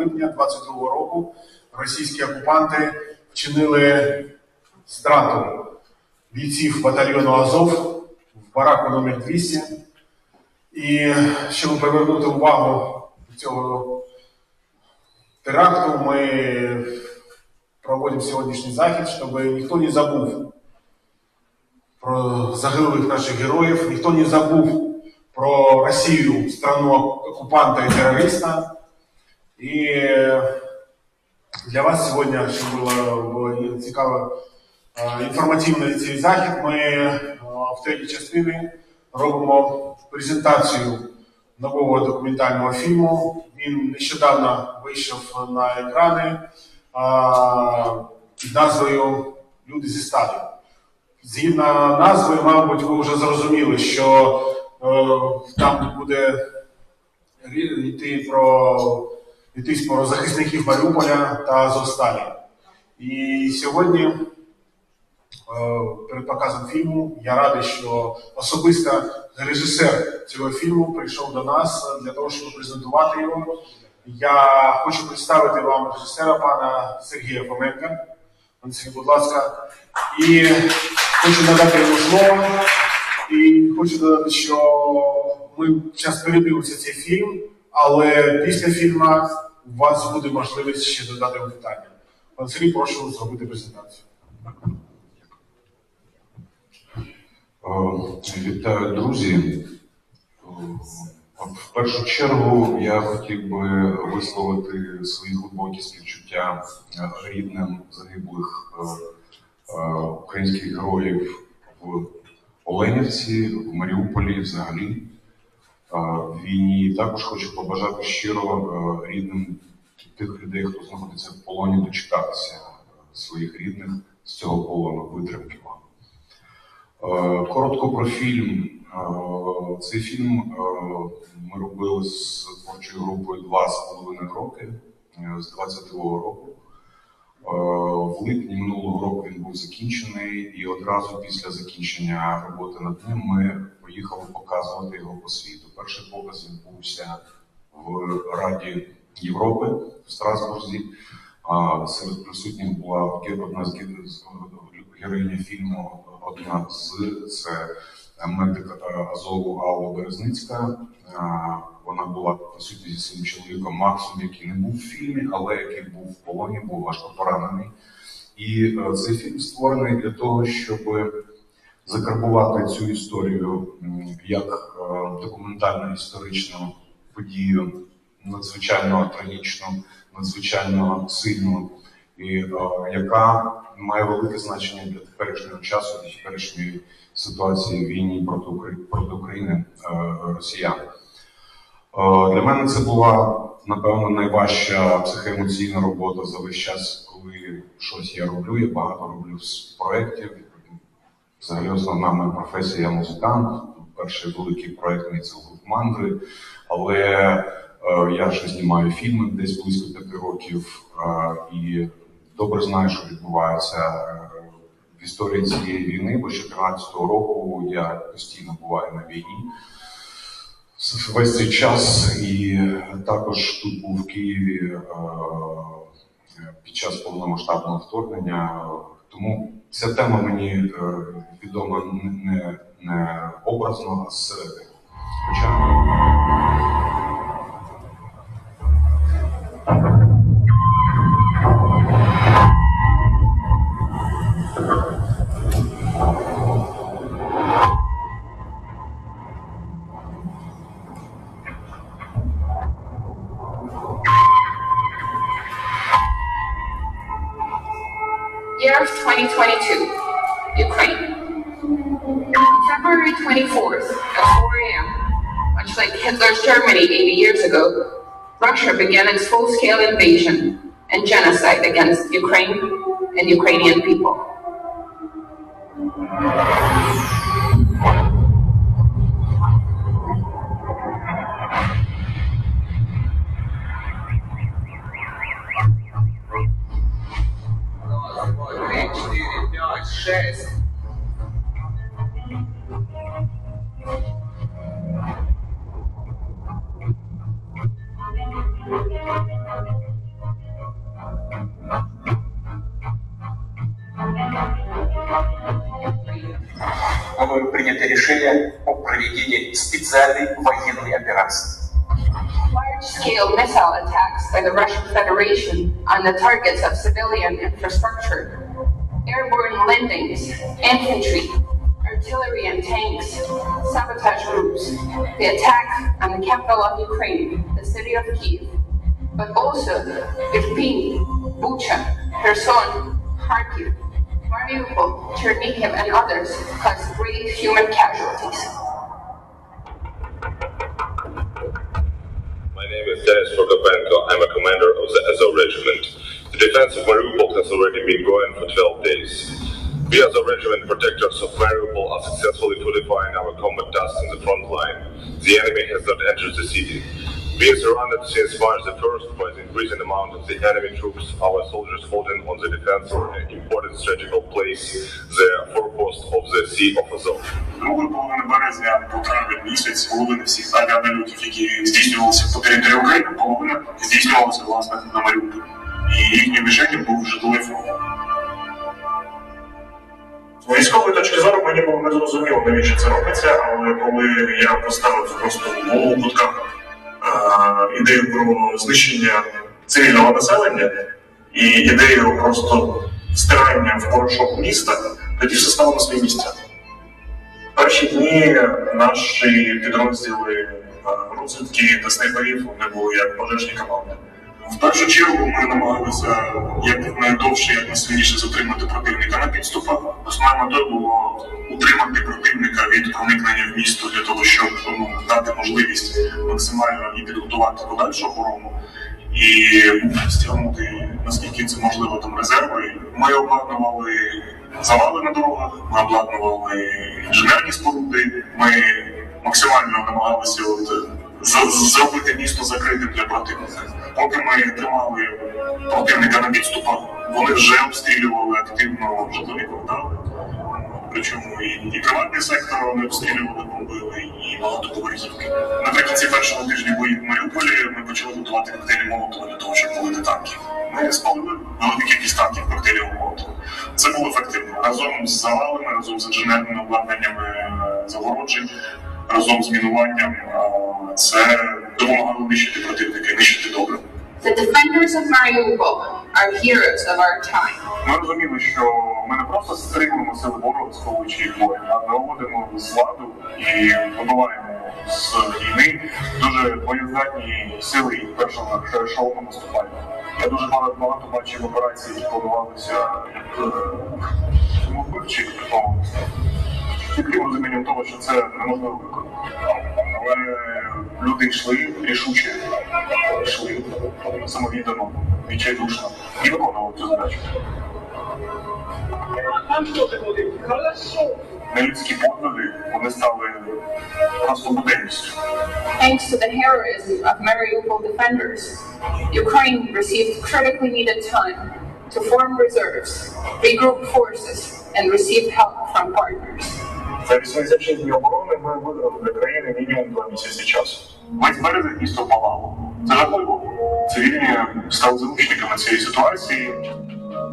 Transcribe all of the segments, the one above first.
ніч 28-29 липня 22 року російські окупанти вчинили страту бійців батальйону Азов в бараку номер 200. І щоб привернути увагу цього теракту, ми проводимо сьогоднішній захід, щоб ніхто не забув про загиблих наших героїв, ніхто не забув про Росію, страну окупанта і терориста. І для вас сьогодні, щоб було, було цікаво, е, інформативний цей захід, ми е, в третій частині робимо презентацію нового документального фільму. Він нещодавно вийшов на екрани під назвою Люди зі сталі. Згідно назви, мабуть, ви вже зрозуміли, що е, там буде йти про йтись про захисників Маріуполя та Азовсталі. І сьогодні е, перед показом фільму я радий, що особисто режисер цього фільму прийшов до нас для того, щоб презентувати його. Я хочу представити вам режисера пана Сергія Фоменка. Сергій, будь ласка. І хочу надати йому слово. І хочу додати, що ми зараз передивимося цей фільм, але після фільму у вас буде можливість ще додати питання. Пан Сергій, прошу зробити презентацію. Е, Вітаю, друзі. Е, В першу чергу я хотів би висловити свої глибокі співчуття е, рідним загиблих українських героїв в Оленівці, в Маріуполі взагалі війні. Також хочу побажати щиро е, рідним тих людей, хто знаходиться в полоні, дочекатися своїх рідних з цього полону, витримки вам. Е, Коротко про фільм. Е, Цей фільм е, ми робили з творчою групою два з половиною роки е, з 22-го року. Е, В липні минулого року він був закінчений, і одразу після закінчення роботи над ним ми поїхали показувати його по світу. Перший показ відбувся в Раді Європи в Страсбурзі. Серед присутніх була одна з- героїня фільму, одна з це медик е, Азову Алла Березницька. Вона була присутня зі своїм чоловіком Максом, який не був в фільмі, але який був в полоні, був важко поранений. І е, цей фільм створений для того, щоб закарбувати цю історію як е, документальну історичну подію, надзвичайно трагічну, надзвичайно сильну, і е, яка має велике значення для теперішнього часу, для теперішньої ситуації в війні проти України, проти е, росіян. Е, Для мене це була напевно найважча психоемоційна робота за весь час, коли щось я роблю. Я багато роблю з проєктів. Взагалі основна моя професія я музикант. Перший великий проєкт мій це гурт мандри. Але е, я ще знімаю фільми десь близько п'яти років е, і добре знаю, що відбувається е, в історії цієї війни, бо з 2014 року я постійно буваю на війні. Весь цей час і також тут був в Києві е, під час повномасштабного вторгнення. Тому ця тема мені е, відома не, не, образно, а зсередини. Хоча Year of 2022, Ukraine. February 24th at 4 a.m., much like Hitler's Germany 80 years ago, Russia began its full-scale invasion and genocide against Ukraine and Ukrainian people. три, четыре, пять, шесть. Мною принято решение о проведении специальной военной операции. large-scale missile attacks by the Russian Federation on the targets of civilian infrastructure landings, infantry, artillery and tanks, sabotage groups, the attack on the capital of Ukraine, the city of Kiev, but also Irpin, Bucha, Kherson, Kharkiv, Mariupol, Chernihiv, and others caused great human casualties. My name is Denis Prokopenko. I'm a commander of the Azov Regiment. The defense of Mariupol has already been going for 12 days. We Azov Regiment protectors of Mariupol are successfully fortifying our combat tasks in the front line. The enemy has not entered the city. Being surrounded since March the 1st by the increasing amount of the enemy troops, our soldiers holding on the defense of an important strategical place, the forepost of the Sea of Azov. Другої половини березня по травень місяць половина всіх авіанальотів, які здійснювалися по території України, половина здійснювалася власне на Маріуполі. І їхнім мішенням був житловий фонд. З військової точки зору мені було не зрозуміло, навіщо це робиться, але коли я поставив просто в голову кутках е, ідею про знищення цивільного населення і ідею просто стирання в порошок міста, тоді все стало на свої місця. Перші дні наші підрозділи розвідки та снайперів вони були як пожежні команди. В першу чергу ми намагалися як найдовше, як найсильніше затримати противника на підступах. Основною метою було утримати противника від проникнення в місто для того, щоб ну, дати можливість максимально і підготувати подальшу оборону і стягнути наскільки це можливо там резерви. Ми обладнували завали на дорогах, ми обладнували інженерні споруди. Ми максимально намагалися от, зробити місто закритим для противника. Поки ми тримали противника на підступах, вони вже обстрілювали активно житлові квартали. Причому і, і приватний сектор вони обстрілювали, бомбили, і багатоповерхівки. Наприкінці першого тижня боїв в Маріуполі ми почали готувати коктейлі Молотова для того, щоб полити танки. Ми спалили велику кількість танків коктейлів Молотова. Це було ефективно. Разом з завалами, разом з інженерними обладнаннями е, загороджень, разом з мінуванням це допомагало нищити противника і нищити добре. The defenders of Mariupol are heroes of our time. Ми розуміли, що ми не просто стримуємо сили ворога, сховуючи їх бою, а ми виводимо з ладу і вибиваємо з війни дуже боєздатні сили першого ешелону наступання. Я дуже багато, багато бачив операцій, які планувалися як е, вбивчі, притому з чітким розумінням того, що це неможливо виконати. Але люди йшли рішуче, йшли самовіддано, відчайдушно і виконували цю задачу. Нелюдські подвиги вони стали просто буденністю. Thanks to the heroism of Mariupol defenders, Ukraine received critically needed time to form reserves, regroup forces, and receive help from partners. За 86 днів оборони ми виграли для країни мінімум два місяці часу. Весь березень місто палало. Це жахливо. Цивільні стали заручниками цієї ситуації.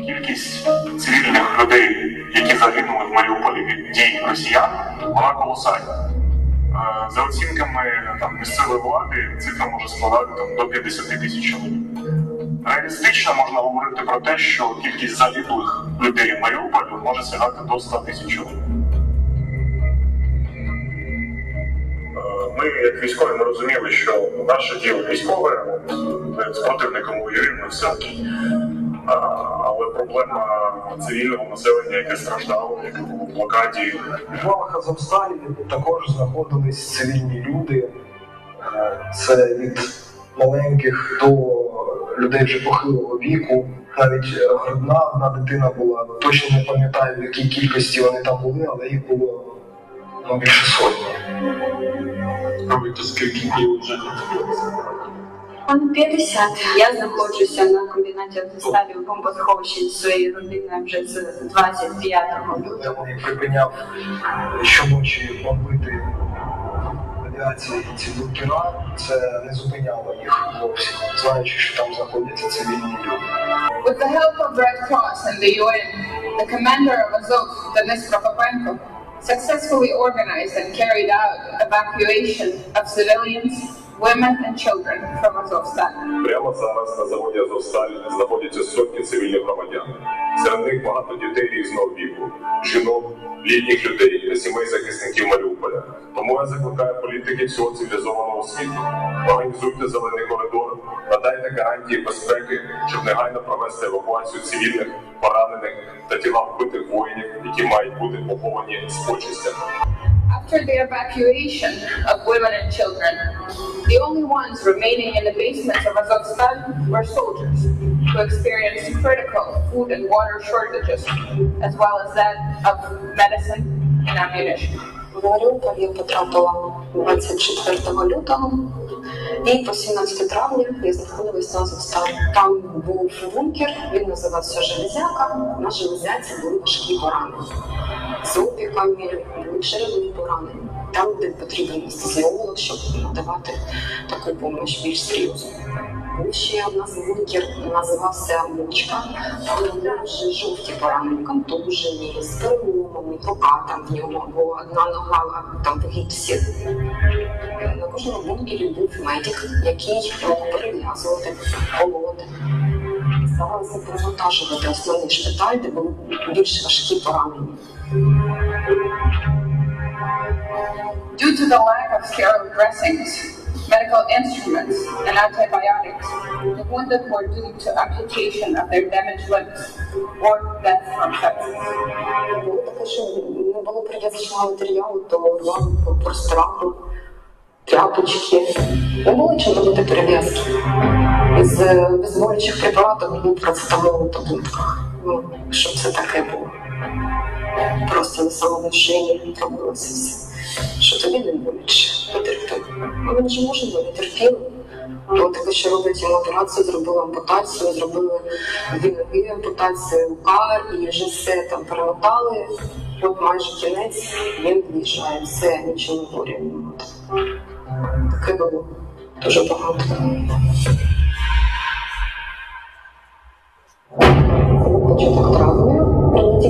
Кількість цивільних людей, які загинули в Маріуполі від дій росіян, вона колосальна. Е, За оцінками там, місцевої влади, цифра може складати там, до 50 тисяч чоловік. Реалістично можна говорити про те, що кількість загиблих людей в Маріуполі може сягати до 100 тисяч чоловік. Ми, як військові, ми розуміли, що наше діло військове, з противником воюємо, все. Але проблема цивільного населення, яке страждало, яке було в блокаді, В лавах Азовсталі також знаходились цивільні люди. Е, Це від маленьких до людей вже похилого віку. Навіть е, грудна одна дитина була. Точно не пам'ятаю, в якій кількості вони там були, але їх було ну, більше сотні. робити скільки днів вже. Понад 50. Я знаходжуся на комбінаті автоставів бомбосховищі зі своєю родиною вже з 25 лютого. Я припиняв щоночі бомбити авіації ці бункера. Це не зупиняло їх хлопців, знаючи, що там знаходяться цивільні люди. With the help of Red Cross and the UN, the commander of Azov, Denis Prokopenko, successfully organized and carried out evacuation of civilians, women and children from Azovstal. Прямо зараз на заводі Азовсталь знаходяться сотні цивільних громадян. Серед них багато дітей різного віку, жінок, літніх людей та сімей захисників Маріуполя. Тому я закликаю політики всього цивілізованого світу. Організуйте зелений коридор, надайте гарантії безпеки, щоб негайно провести евакуацію цивільних, поранених та тіла вбитих воїнів, які мають бути поховані з почестями. After the evacuation of women and children, the only ones remaining in the basements of Azovstal were soldiers who experienced critical food and water shortages, as well as that of medicine and ammunition. Маріуполь я потрапила 24 лютого і по 17 травня я знаходилась на Азовсталі. Там був бункер, він називався Железяка. На железяці були важкі поранення. З опіками, були черевні поранення. Там, де потрібен анестезіолог, щоб надавати таку допомогу більш серйозну. Був ще у нас бункер, називався Мучка, але в нього вже жовті поранення, контужені, з переломами, рука там в нього, бо одна нога там в гіпсі. На кожному бункері був медик, який мог перев'язувати, колоти. Старалися перевантажувати основний шпиталь, де були більш важкі поранення. Due to the lack of sterile dressings, medical instruments, and antibiotics, the wounded were doomed to amputation of their damaged limbs or death from sepsis. Не було прив'язочного тряпочки. Не було чим робити перев'язки. З безболючих препаратів був процетамол у. Ну, щоб це таке було. Просто на самому шиї робилося все. Що тобі не боляче, потерпи. А він же може бути терпіли. Було таке, що роблять йому операцію, зробили ампутацію, зробили дві ампутацію, рука, і вже все там перемотали. От майже кінець він виїжджає, все, нічого не немає. Таке було дуже багато.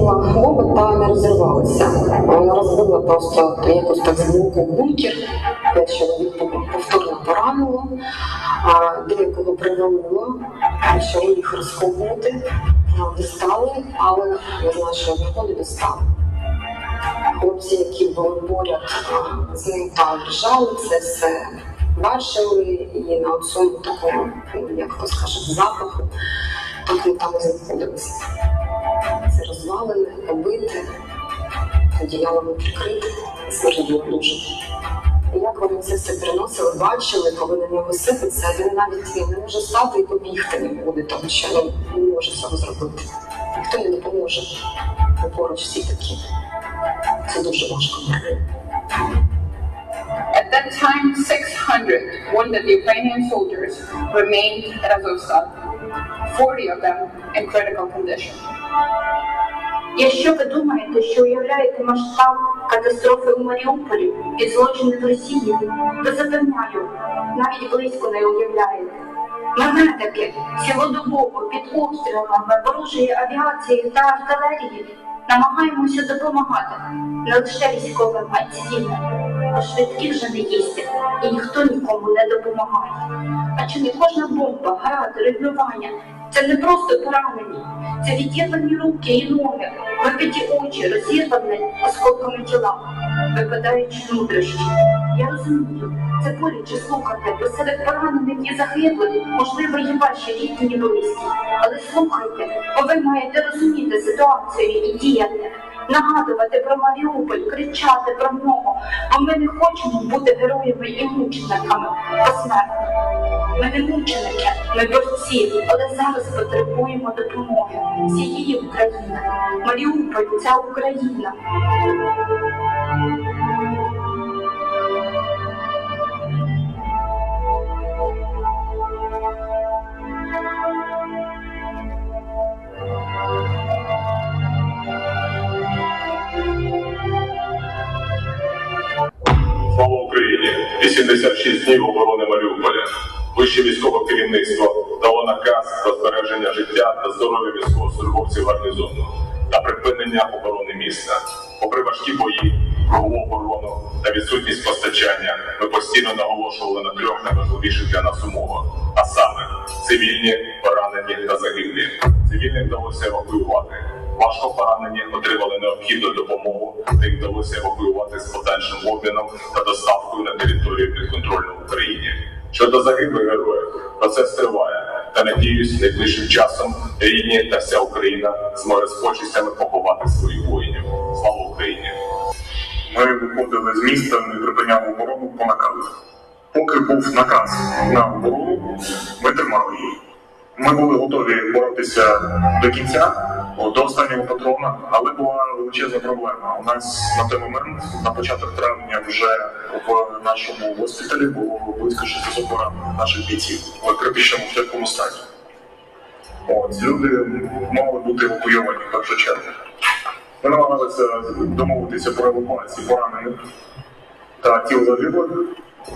Прилетіла бомба та не розірвалася. Вона розбила просто якось так з боку бункер. П'ять чоловік повторно поранило, а деякого привалило, почали їх розковувати, дістали, але я знаю, що одного не дістали. Хлопці, які були поряд з ним та лежали, це все бачили і на цьому такому, ну, як то скажуть, запаху, так ми там знаходилися. Розвалене, побите, одіялами прикрите, смерділо дуже. Як вони це все приносили, бачили, коли на нього сипеться, він навіть не може стати і побігти не буде, тому що ну, не може цього зробити. Ніхто не допоможе. Поруч всі такі. Це дуже важко. At that time, 600 wounded Ukrainian soldiers remained at Azovstal, 40 of them in critical condition. Якщо ви думаєте, що уявляєте масштаб катастрофи у Маріуполі і злочини в Росії, то запевняю, навіть близько не уявляєте. Медики цілодобово під обстрілами ворожої авіації та артилерії намагаємося допомагати не лише військовим, а цивільним. Бо швидкі вже не їздять, і ніхто нікому не допомагає. А чи не кожна бомба, град, регулювання це не просто поранені, це відірвані руки і ноги, випиті очі, розірвані осколками тіла, випадаючи внутрішні. Я розумію, це боляче слухати, бо серед поранених і загиблих, можливо, є ваші рідні близькі. Але слухайте, бо ви маєте розуміти ситуацію і діяти. Нагадувати про Маріуполь, кричати про нього, бо ми не хочемо бути героями і мучениками посмертно. Ми не мученики, ми борці, але зараз потребуємо допомоги всієї України. Маріуполь це Україна. Слава Україні! 86 днів оборони Маріуполя. Вище військове керівництво дало наказ про збереження життя та здоров'я військовослужбовців гарнізону та припинення оборони міста. Попри важкі бої, кругову оборону та відсутність постачання, ми постійно наголошували на трьох найважливіших для нас умовах, а саме цивільні, поранені та загиблі. Цивільних вдалося евакуювати. Важко поранені отримали необхідну допомогу, та їх вдалося евакуювати з подальшим обміном та доставкою на територію підконтрольну Україні. Щодо загиблих героїв, процес триває. Та надіюсь, найближчим часом рідні та вся Україна зможе з почестями поховати своїх воїнів. Слава Україні! Ми виходили з міста, не припиняли оборону по наказу. Поки був наказ на оборону, ми тримали її. Ми були готові боротися до кінця, до останнього патрона, але була величезна проблема. У нас на той момент, на початок травня, вже в нашому госпіталі було близько 600 поранених наших бійців в критичному тяжкому стані. От, люди мали бути евакуйовані в першу чергу. Ми намагалися домовитися про евакуацію поранених та тіл загиблих,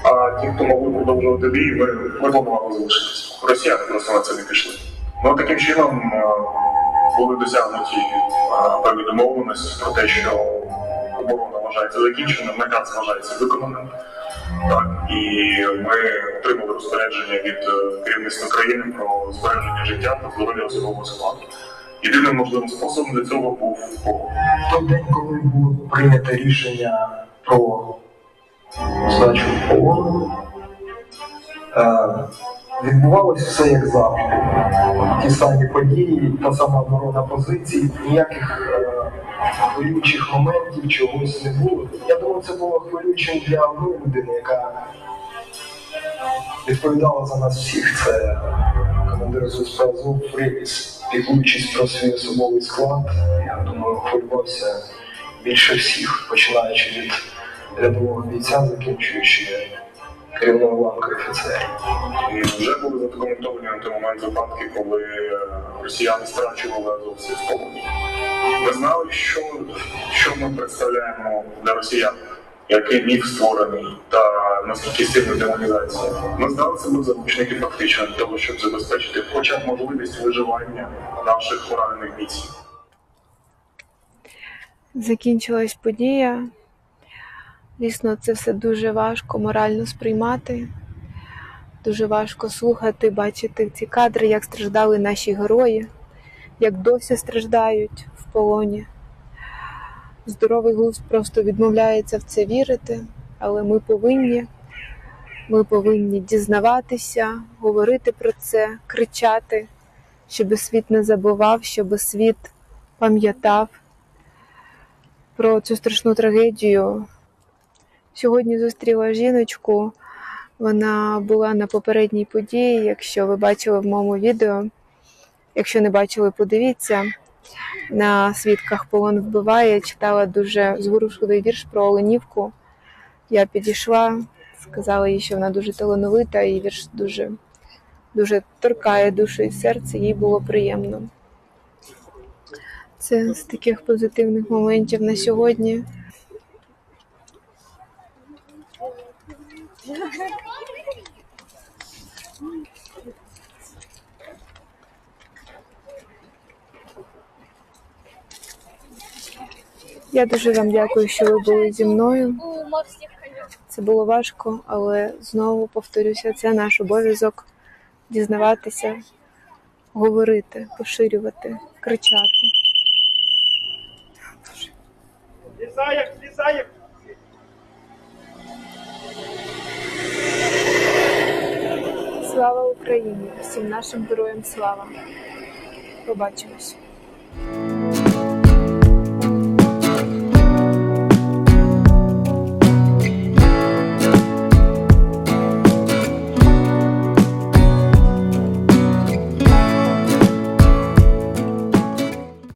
а ті, хто могли продовжувати бій, ми, ми планували залишитися. Росіяни просто на це не пішли. Ну таким чином е, були досягнуті е, певні домовленості про те, що оборона вважається закінченою, наказ вважається виконаним. Так, і ми отримали розпорядження від е, керівництва країни про збереження життя та здоров'я особового складу. Єдиним можливим способом для цього був полон. Той день, коли було прийнято рішення про здачу в полон, е, відбувалося все як завжди. Ті самі події, та сама оборона позицій, ніяких е, хвилюючих моментів, чогось не було. Я думаю, це було хвилюючим для одної людини, яка відповідала за нас всіх. Це командир ЗСП Азов Фрівіс, піклуючись про свій особовий склад, я думаю, хвилювався більше всіх, починаючи від рядового бійця, закінчуючи керівною ланкою офіцерів. І вже були задокументовані на той момент випадки, коли е, росіяни страчували азовців в полоні. Ми знали, що, що ми представляємо для росіян, який міф створений та наскільки сильна демонізація. Ми здали себе заручники фактично для того, щоб забезпечити хоча б можливість виживання наших поранених бійців. Закінчилась подія. Звісно, це все дуже важко морально сприймати. Дуже важко слухати, бачити ці кадри, як страждали наші герої, як досі страждають в полоні. Здоровий глузд просто відмовляється в це вірити, але ми повинні, ми повинні дізнаватися, говорити про це, кричати, щоб світ не забував, щоб світ пам'ятав про цю страшну трагедію. Сьогодні зустріла жіночку. Вона була на попередній події. Якщо ви бачили в моєму відео, якщо не бачили, подивіться. На свідках полон вбиває, читала дуже зворушливий вірш про Оленівку. Я підійшла, сказала їй, що вона дуже талановита, і вірш дуже, дуже торкає душу і серце, їй було приємно. Це з таких позитивних моментів на сьогодні. Я дуже вам дякую, що ви були зі мною. Це було важко, але знову повторюся, це наш обов'язок дізнаватися, говорити, поширювати, кричати. Злізає, злізає. Слава Україні! Всім нашим героям слава! Побачимось!